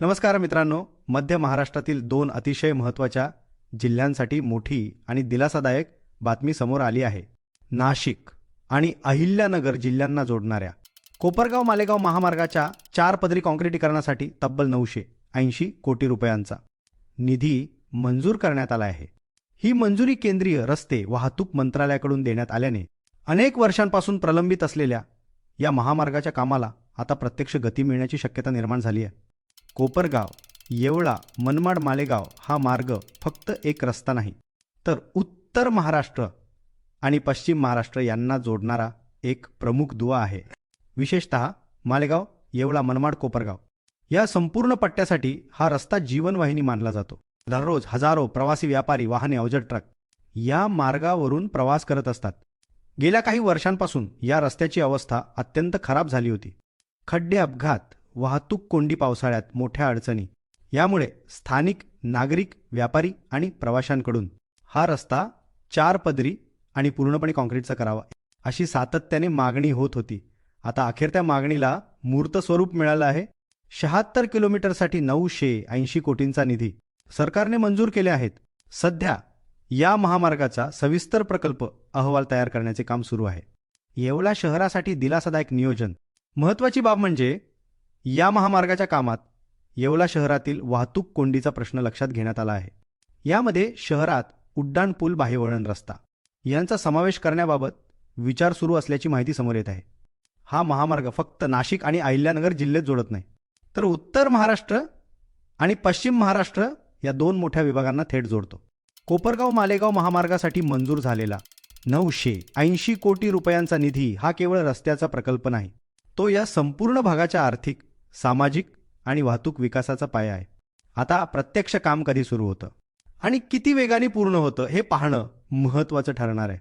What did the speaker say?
नमस्कार मित्रांनो मध्य महाराष्ट्रातील दोन अतिशय महत्त्वाच्या जिल्ह्यांसाठी मोठी आणि दिलासादायक बातमी समोर आली आहे. नाशिक आणि अहिल्यानगर जिल्ह्यांना जोडणाऱ्या कोपरगाव मालेगाव महामार्गाच्या चार पदरी काँक्रिटीकरणासाठी तब्बल नऊशे ऐंशी कोटी रुपयांचा निधी मंजूर करण्यात आला आहे. ही मंजुरी केंद्रीय रस्ते वाहतूक मंत्रालयाकडून देण्यात आल्याने अनेक वर्षांपासून प्रलंबित असलेल्या या महामार्गाच्या कामाला आता प्रत्यक्ष गती मिळण्याची शक्यता निर्माण झाली आहे. कोपरगाव येवळा मनमाड मालेगाव हा मार्ग फक्त एक रस्ता नाही तर उत्तर महाराष्ट्र आणि पश्चिम महाराष्ट्र यांना जोडणारा एक प्रमुख दुवा आहे. विशेषत मालेगाव येवळा मनमाड कोपरगाव. या संपूर्ण पट्ट्यासाठी हा रस्ता जीवनवाहिनी मानला जातो. दररोज हजारो प्रवासी व्यापारी वाहने अवजड ट्रक या मार्गावरून प्रवास करत असतात. गेल्या काही वर्षांपासून या रस्त्याची अवस्था अत्यंत खराब झाली होती. खड्डे अपघात वाहतूक कोंडी पावसाळ्यात मोठ्या अडचणी. यामुळे स्थानिक नागरिक व्यापारी आणि प्रवाशांकडून हा रस्ता चार पदरी आणि पूर्णपणे काँक्रीटचा करावा अशी सातत्याने मागणी होत होती. आता अखेर त्या मागणीला मूर्त स्वरूप मिळालं आहे. शहात्तर किलोमीटरसाठी नऊशे ऐंशी कोटींचा निधी सरकारने मंजूर केले आहेत. सध्या या महामार्गाचा सविस्तर प्रकल्प अहवाल तयार करण्याचे काम सुरू आहे. येवला शहरासाठी दिलासादायक नियोजन. महत्त्वाची बाब म्हणजे या महामार्गाच्या कामात येवला शहरातील वाहतूक कोंडीचा प्रश्न लक्षात घेण्यात आला आहे. यामध्ये शहरात उड्डाण पूल बाह्यवळण रस्ता यांचा समावेश करण्याबाबत विचार सुरू असल्याची माहिती समोर येत आहे. हा महामार्ग फक्त नाशिक आणि अहिल्यानगर जिल्ह्यात जोडत नाही तर उत्तर महाराष्ट्र आणि पश्चिम महाराष्ट्र या दोन मोठ्या विभागांना थेट जोडतो. कोपरगाव मालेगाव महामार्गासाठी मंजूर झालेला नऊशे ऐंशी कोटी रुपयांचा निधी हा केवळ रस्त्याचा प्रकल्प नाही तो या संपूर्ण भागाच्या आर्थिक सामाजिक आणि वाहतूक विकासाचा पाया आहे. आता प्रत्यक्ष काम कधी सुरू होतं? आणि किती वेगाने पूर्ण होतं हे पाहणं महत्त्वाचं ठरणार आहे.